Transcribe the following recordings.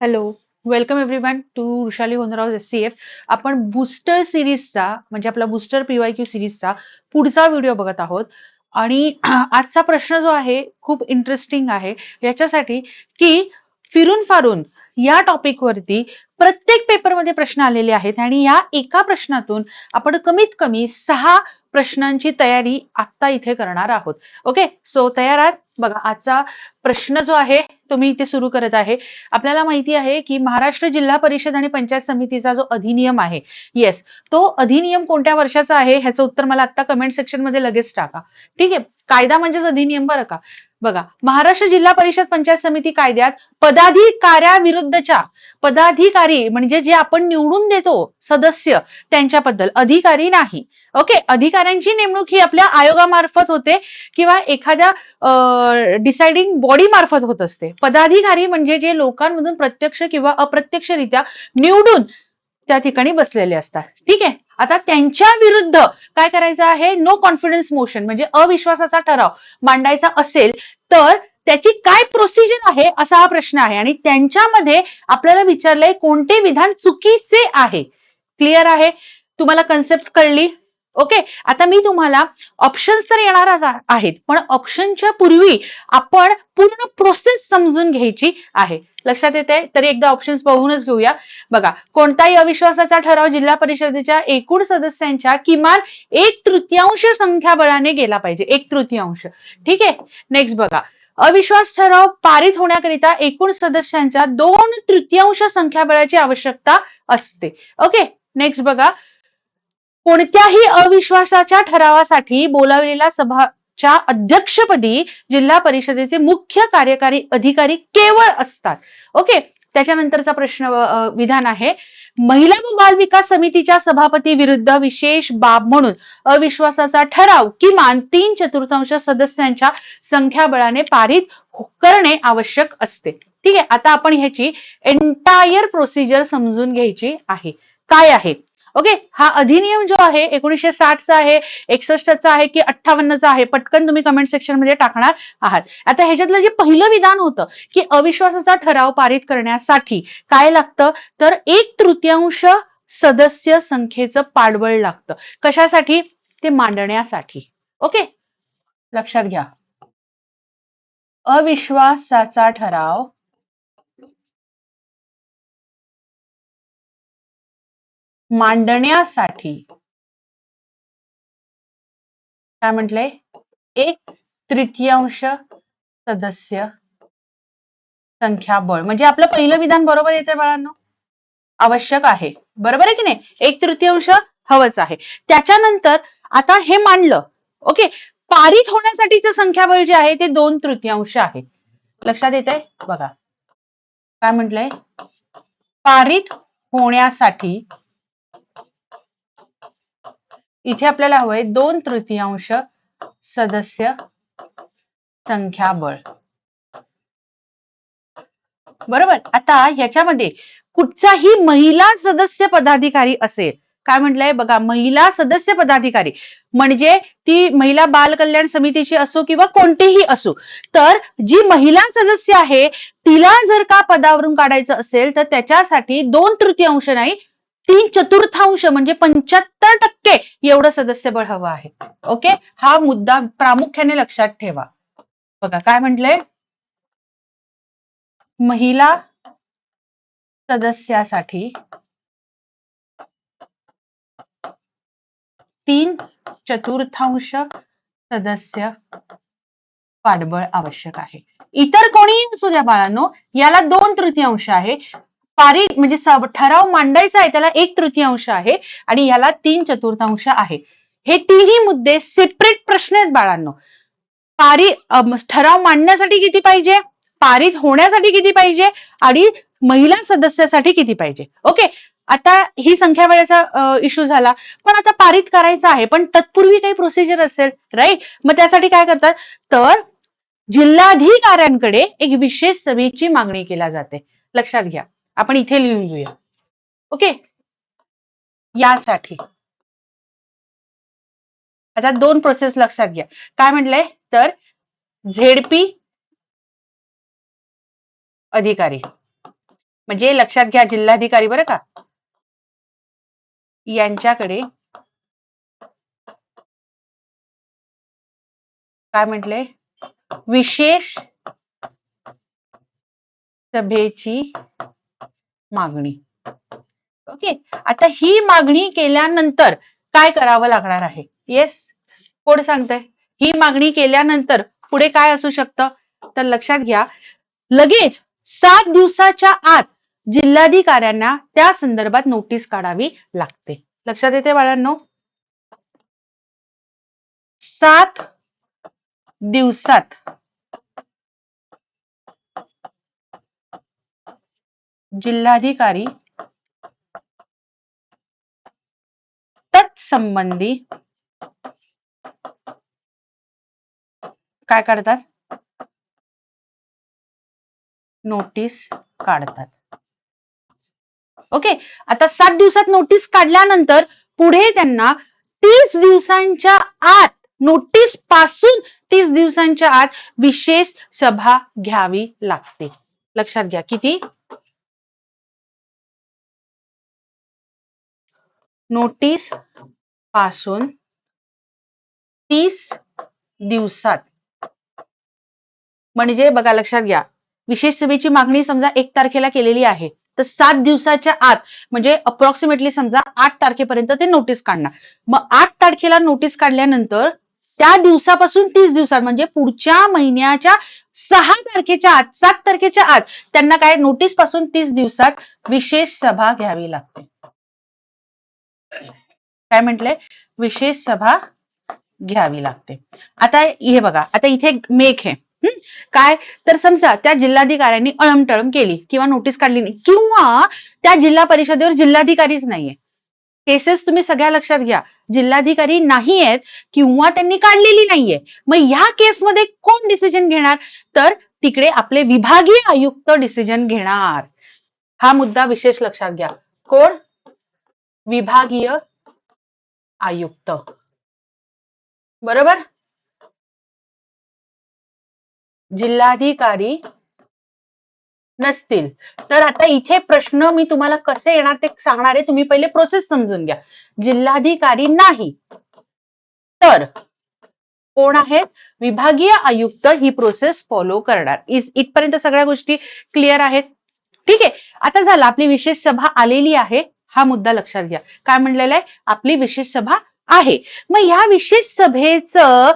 Hello welcome everyone to Vrushali Honrao S C F आपण booster सिरीजचा म्हणजे आपला बुस्टर पीवाय क्यू सिरीजचा पुढचा व्हिडिओ बघत आहोत. आणि आजचा प्रश्न जो आहे खूप इंटरेस्टिंग आहे. याच्यासाठी की फिरून फारून या टॉपिकवरती प्रत्येक पेपरमध्ये प्रश्न आलेले आहेत. आणि या एका प्रश्नातून आपण कमीत कमी सहा प्रश्नांची तयारी आत्ता इथे करणार आहोत. ओके सो तयार आहात? बघा आजचा प्रश्न जो आहे तो मी इथे सुरू करत आहे. आपल्याला माहिती आहे की महाराष्ट्र जिल्हा परिषद आणि पंचायत समितीचा जो अधिनियम आहे येस तो अधिनियम कोणत्या वर्षाचा आहे ह्याचं उत्तर मला आता कमेंट सेक्शनमध्ये लगेच टाका. ठीक आहे? कायदा म्हणजेच अधिनियम बरं का? बघा महाराष्ट्र जिल्हा परिषद पंचायत समिती कायद्यात पदाधिकाऱ्याविरुद्धच्या पदाधिकारी म्हणजे जे आपण निवडून देतो सदस्य त्यांच्याबद्दल अधिकारी नाही. ओके अधिकाऱ्यांची नेमणूक ही आपल्या आयोगामार्फत होते किंवा एखाद्या डिसाइडिंग बॉडी मार्फत होत असते. पदाधिकारी म्हणजे जे लोकांमधून प्रत्यक्ष किंवा अप्रत्यक्षरित्या निवडून त्या ठिकाणी बसलेले असतात. ठीक आहे? आता त्यांच्या विरुद्ध काय करायचं आहे? नो कॉन्फिडन्स मोशन म्हणजे अविश्वासाचा ठराव मांडायचा असेल तर त्याची काय प्रोसिजर आहे असा हा प्रश्न आहे. आणि त्यांच्यामध्ये आपल्याला विचारलंय कोणते विधान चुकीचे आहे. क्लिअर आहे? तुम्हाला कन्सेप्ट कळली? ओके आता मी तुम्हाला ऑप्शन्स तर येणार आहेत पण ऑप्शनच्या पूर्वी आपण पूर्ण प्रोसेस समजून घ्यायची आहे. लक्षात येते तरी एकदा ऑप्शन्स बघूनच घेऊया. बघा कोणताही अविश्वासाचा ठराव जिल्हा परिषदेच्या एकूण सदस्यांच्या किमान एक तृतीयांश संख्याबळाने गेला पाहिजे. एक तृतीयांश. ठीक आहे? नेक्स्ट बघा. अविश्वास ठराव पारित होण्याकरिता एकूण सदस्यांच्या दोन तृतीयांश संख्याबळाची आवश्यकता असते. ओके नेक्स्ट बघा. कोणत्याही अविश्वासाच्या ठरावासाठी बोलावलेल्या सभाच्या अध्यक्षपदी जिल्हा परिषदेचे मुख्य कार्यकारी अधिकारी केवळ असतात. ओके? त्याच्यानंतरचा प्रश्न विधान आहे. महिला व बाल विकास समितीच्या सभापती विरुद्ध विशेष बाब म्हणून अविश्वासाचा ठराव किमान तीन चतुर्थांश सदस्यांच्या संख्याबळाने पारित करणे आवश्यक असते. ठीक आहे? आता आपण ह्याची एंटायर प्रोसिजर समजून घ्यायची आहे. काय आहे? ओके हा अधिनियम जो आहे एकोणीसशे साठचा आहे एकसष्टचा आहे की अठ्ठावन्नचा आहे पटकन तुम्ही कमेंट सेक्शनमध्ये टाकणार आहात. आता ह्याच्यातलं जे पहिलं विधान होतं की अविश्वासाचा ठराव पारित करण्यासाठी काय लागतं? तर एक तृतीयांश सदस्य संख्येचं पाडबळ लागतं. कशासाठी? ते मांडण्यासाठी. ओके लक्षात घ्या. अविश्वासाचा ठराव मांडण्यासाठी. काय म्हटलंय एक तृतीयांश सदस्य संख्याबळ. म्हणजे आपलं पहिलं विधान बरोबर येतंय बाळांनो? आवश्यक आहे. बरोबर आहे की नाही? एक तृतीयांश हवंच आहे. त्याच्यानंतर आता हे मांडलं. ओके? पारित होण्यासाठीचं संख्याबळ जे आहे ते दोन तृतीयांश आहे. लक्षात येत आहे बघा. काय म्हटलंय? पारित होण्यासाठी इथे आपल्याला हवंय दोन तृतीयांश सदस्य संख्याबळ बरोबर? आता ह्याच्यामध्ये कुठचाही महिला सदस्य पदाधिकारी असेल काय म्हटलंय? बघा महिला सदस्य पदाधिकारी म्हणजे ती महिला बाल कल्याण समितीची असो किंवा कोणतीही असो तर जी महिला सदस्य आहे तिला जर का पदावरून काढायचं असेल तर त्याच्यासाठी दोन तृतीयांश नाही तीन चतुर्थांश म्हणजे पंच्याहत्तर टक्के एवढं सदस्यबळ हवं आहे. ओके हा मुद्दा प्रामुख्याने लक्षात ठेवा. बघा काय म्हटलंय महिला सदस्यासाठी तीन चतुर्थांश सदस्य पाठबळ आवश्यक आहे. इतर कोणी असू द्या बाळांनो याला दोन तृतीयांश आहे. पारित म्हणजे ठराव मांडायचा आहे त्याला एक तृतीयांश आहे आणि याला तीन चतुर्थांश आहे. हे तिन्ही मुद्दे सेपरेट प्रश्न आहेत बाळांनो. पारित ठराव मांडण्यासाठी किती पाहिजे? पारित होण्यासाठी किती पाहिजे? आणि महिला सदस्यासाठी किती पाहिजे? ओके आता ही संख्या वेळेचा इश्यू झाला. पण आता पारित करायचा आहे पण तत्पूर्वी काही प्रोसिजर असेल राईट मग त्यासाठी काय करतात? तर जिल्हाधिकाऱ्यांकडे एक विशेष सभेची मागणी केली जाते. लक्षात घ्या. आपण इथे लिहून घेऊया. ओके? यासाठी. आता दोन प्रोसेस लक्षात घ्या. काय म्हटलंय? तर झेडपी अधिकारी. म्हणजे लक्षात घ्या जिल्हाधिकारी बरं का? यांच्याकडे काय म्हटले विशेष सभेची मागणी. ओके आता ही मागणी केल्यानंतर काय करावं लागणार आहे? येस कोण सांगतंय? ही मागणी केल्यानंतर पुढे काय असू शकतं? तर लक्षात घ्या. लगेच सात दिवसाच्या आत जिल्हाधिकाऱ्यांना त्या संदर्भात नोटीस काढावी लागते. लक्षात येते बाळांनो? सात दिवसात जिल्हाधिकारी तत्संबंधी काय करतात नोटीस काढतात. ओके आता सात दिवसात नोटीस काढल्यानंतर पुढे त्यांना तीस दिवसांच्या आत नोटीसपासून तीस दिवसांच्या आत विशेष सभा घ्यावी लागते. लक्षात घ्या किती? नोटीसपासून तीस दिवसात. म्हणजे बघा लक्षात घ्या. विशेष सभेची मागणी समजा एक तारखेला केलेली आहे तर सात दिवसाच्या आत म्हणजे अप्रॉक्सिमेटली समजा आठ तारखेपर्यंत ते नोटीस काढणार. मग आठ तारखेला नोटीस काढल्यानंतर त्या दिवसापासून तीस दिवसात म्हणजे पुढच्या महिन्याच्या सहा तारखेच्या आत सात तारखेच्या आत त्यांना काय? नोटीसपासून तीस दिवसात विशेष सभा घ्यावी लागते. काय म्हटलंय विशेष सभा घ्यावी लागते. आता हे बघा आता इथे मेघ आहे. काय? तर समजा त्या जिल्हाधिकाऱ्यांनी अळमटळम केली किंवा नोटीस काढली नाही किंवा त्या जिल्हा परिषदेवर जिल्हाधिकारीच नाहीये. केसेस तुम्ही सगळ्या लक्षात घ्या. जिल्हाधिकारी नाही आहेत किंवा त्यांनी काढलेली नाहीये. मग ह्या केसमध्ये कोण डिसिजन घेणार? तर तिकडे आपले विभागीय आयुक्त डिसिजन घेणार. हा मुद्दा विशेष लक्षात घ्या. कोण? विभागीय आयुक्त. बरोबर? जिल्हाधिकारी नसतील. तर आता इथे प्रश्न मी तुम्हाला कसे येणार ते सांगणार आहे. तुम्ही पहिले प्रोसेस समजून घ्या. जिल्हाधिकारी नाही. तर कोण आहेत? विभागीय आयुक्त ही प्रोसेस फॉलो करणार. इथपर्यंत सगळ्या गोष्टी क्लिअर आहेत. ठीक आहे. आता झालं. आपली विशेष सभा आलेली आहे. हा मुद्दा लक्षात घ्या. काय म्हणलेलं आहे? आपली विशेष सभा आहे. मग ह्या विशेष सभेचं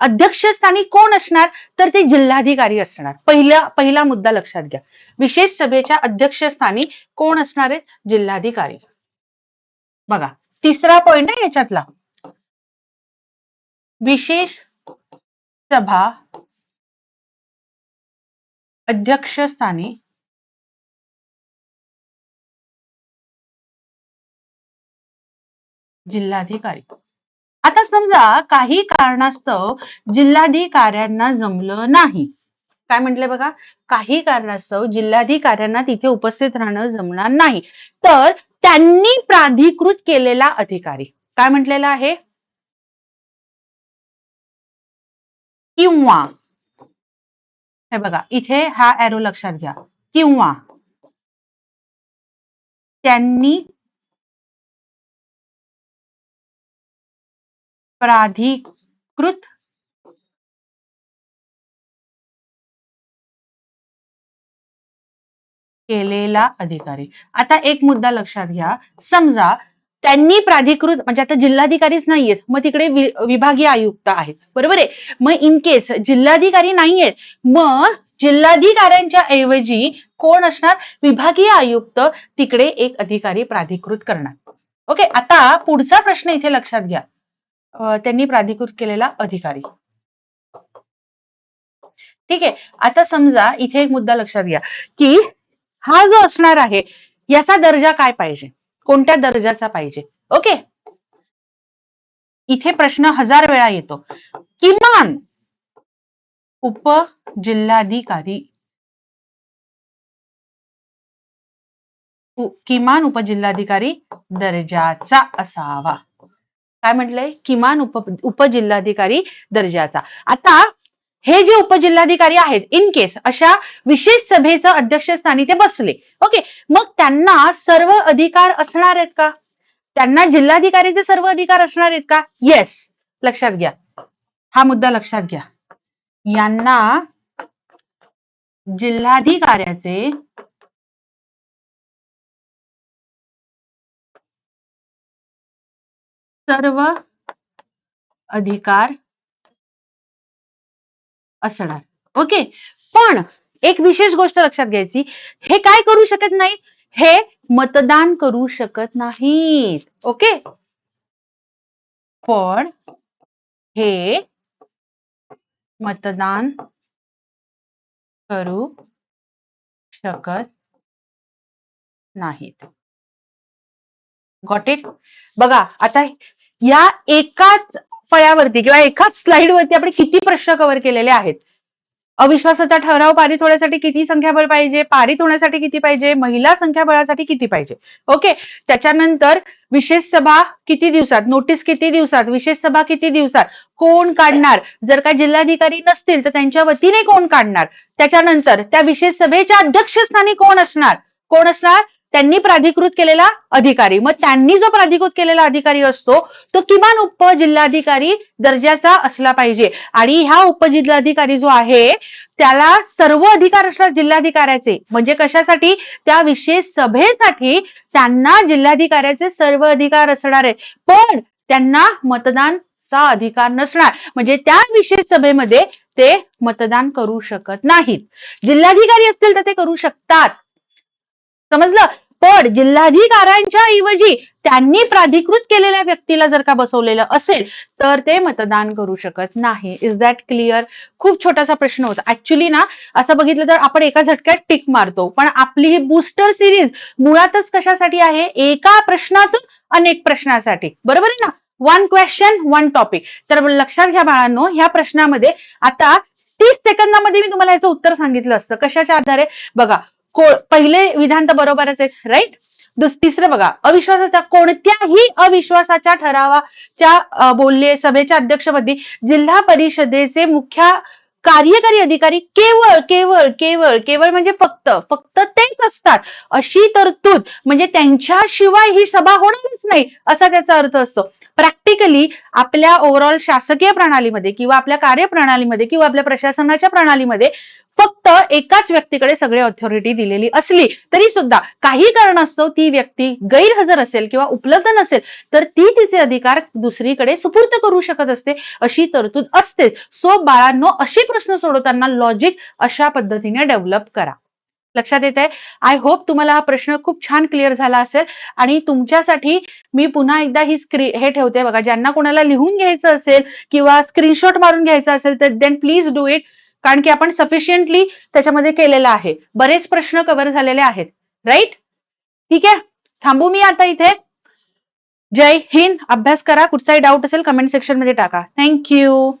अध्यक्षस्थानी कोण असणार? तर ते जिल्हाधिकारी असणार. पहिला पहिला मुद्दा लक्षात घ्या. विशेष सभेच्या अध्यक्षस्थानी कोण असणार आहे जिल्हाधिकारी. बघा तिसरा पॉइंट आहे याच्यातला. विशेष सभा अध्यक्षस्थानी जिल्हाधिकारी. आता समजा काही कारणास्तव जिल्हाधिकाऱ्यांना जमलं नाही. काय म्हटलंय बघा? काही कारणास्तव जिल्हाधिकाऱ्यांना तिथे उपस्थित राहणं जमणार नाही. तर त्यांनी प्राधिकृत केलेला अधिकारी. काय म्हटलेला आहे? किंवा. हे बघा इथे हा एरो लक्षात घ्या. किंवा. त्यांनी प्राधिकृत केलेला अधिकारी. आता एक मुद्दा लक्षात घ्या. समजा त्यांनी प्राधिकृत म्हणजे आता जिल्हाधिकारीच नाहीयेत मग तिकडे विभागीय आयुक्त आहेत. बरोबर आहे? मग इन केस जिल्हाधिकारी नाहीयेत मग जिल्हाधिकाऱ्यांच्या ऐवजी कोण असणार? विभागीय आयुक्त तिकडे एक अधिकारी प्राधिकृत करणार. ओके? आता पुढचा प्रश्न इथे लक्षात घ्या. त्यांनी प्राधिकृत केलेला अधिकारी. ठीक आहे. आता समजा इथे एक मुद्दा लक्षात घ्या की हा जो असणार आहे याचा दर्जा काय पाहिजे? कोणत्या दर्जाचा पाहिजे? ओके? इथे प्रश्न हजार वेळा येतो. किमान उप जिल्हाधिकारी किमान उपजिल्हाधिकारी दर्जाचा असावा. काय म्हटलंय? किमान उप उपजिल्हाधिकारी दर्जाचा. आता हे जे उपजिल्हाधिकारी आहेत इन केस अशा विशेष सभेचं अध्यक्षस्थानी ते बसले. ओके मग त्यांना सर्व अधिकार असणार आहेत का? त्यांना जिल्हाधिकारीचे सर्व अधिकार असणार आहेत का? येस लक्षात घ्या. हा मुद्दा लक्षात घ्या. यांना जिल्हाधिकाऱ्याचे सर्व अधिकार असणार. ओके? पण एक विशेष गोष्ट लक्षात घ्यायची. हे काय करू शकत नाही हे मतदान करू शकत नाहीत. ओके? पण हे मतदान करू शकत नाहीत. गॉट इट बघा आता या एकाच फळ्यावरती किंवा एकाच स्लाइडवरती आपण किती प्रश्न कव्हर केलेले आहेत? अविश्वासाचा ठराव पारित होण्यासाठी किती संख्याबळ पाहिजे? पारित होण्यासाठी किती पाहिजे? महिला संख्याबळासाठी किती पाहिजे? ओके त्याच्यानंतर विशेष सभा किती दिवसात? नोटीस किती दिवसात? विशेष सभा किती दिवसात? कोण काढणार? जर का जिल्हाधिकारी नसतील तर त्यांच्या वतीने कोण काढणार? त्याच्यानंतर त्या विशेष सभेच्या अध्यक्षस्थानी कोण असणार? कोण असणार? त्यांनी प्राधिकृत केलेला अधिकारी. मग त्यांनी जो प्राधिकृत केलेला अधिकारी असतो तो किमान उपजिल्हाधिकारी दर्जाचा असला पाहिजे. आणि ह्या उपजिल्हाधिकारी जो आहे त्याला सर्व अधिकार असणार जिल्हाधिकाऱ्याचे. म्हणजे कशासाठी? त्या विशेष सभेसाठी त्यांना जिल्हाधिकाऱ्याचे सर्व अधिकार असणार आहे पण त्यांना मतदानचा अधिकार नसणार. म्हणजे त्या विशेष सभेमध्ये ते मतदान करू शकत नाहीत. जिल्हाधिकारी असतील तर ते करू शकतात. समजलं? पण जिल्हाधिकाऱ्यांच्या ऐवजी त्यांनी प्राधिकृत केलेल्या व्यक्तीला जर का बसवलेलं असेल तर ते मतदान करू शकत नाही. इज दॅट क्लिअर खूप छोटासा प्रश्न होता. ऍक्च्युली ना असं बघितलं तर आपण एका झटक्यात टिक मारतो. पण आपली ही बूस्टर सिरीज मुळातच कशासाठी आहे? एका प्रश्नातून अनेक प्रश्नासाठी. बरोबर आहे ना? वन क्वेश्चन वन टॉपिक तर लक्षात घ्या बाळांनो ह्या प्रश्नामध्ये आता तीस सेकंदामध्ये मी तुम्हाला याचं उत्तर सांगितलं असतं. कशाच्या आधारे? बघा पहिले विधान तर बरोबरच आहे राईट तिसरं बघा अविश्वासाच्या कोणत्याही अविश्वासाच्या ठरावाच्या बोलले सभेच्या अध्यक्षपदी जिल्हा परिषदेचे मुख्य कार्यकारी अधिकारी केवळ केवळ केवळ केवळ म्हणजे फक्त फक्त तेच असतात. अशी तरतूद म्हणजे त्यांच्याशिवाय ही सभा होणारच नाही असा त्याचा अर्थ असतो. प्रॅक्टिकली आपल्या ओव्हरऑल शासकीय प्रणालीमध्ये किंवा आपल्या कार्यप्रणालीमध्ये किंवा आपल्या प्रशासनाच्या प्रणालीमध्ये फक्त एकाच व्यक्तीकडे सगळे ऑथॉरिटी दिलेली असली तरी सुद्धा काही कारणास्तव ती व्यक्ती गैरहजर असेल किंवा उपलब्ध नसेल तर ती तिचे अधिकार दुसरीकडे सुपूर्त करू शकत असते अशी तरतूद असतेच. सो बाळांनो अशी प्रश्न सोडवताना लॉजिक अशा पद्धतीने डेव्हलप करा. लक्षात येत आहे आय होप तुम्हाला हा प्रश्न खूप छान क्लिअर झाला असेल आणि तुमच्यासाठी मी पुन्हा एकदा ही स्क्रीन हे ठेवते बघा ज्यांना कोणाला लिहून घ्यायचं असेल किंवा स्क्रीनशॉट मारून घ्यायचं असेल तर देन प्लीज डू इट कारण की आपण सफिशियंटली त्याच्यामध्ये केलेलं आहे. बरेच प्रश्न कव्हर झालेले आहेत. राईट ठीक आहे? थांबू मी आता इथे. जय हिंद. अभ्यास करा. कुठचाही डाऊट असेल कमेंट सेक्शनमध्ये टाका. थँक्यू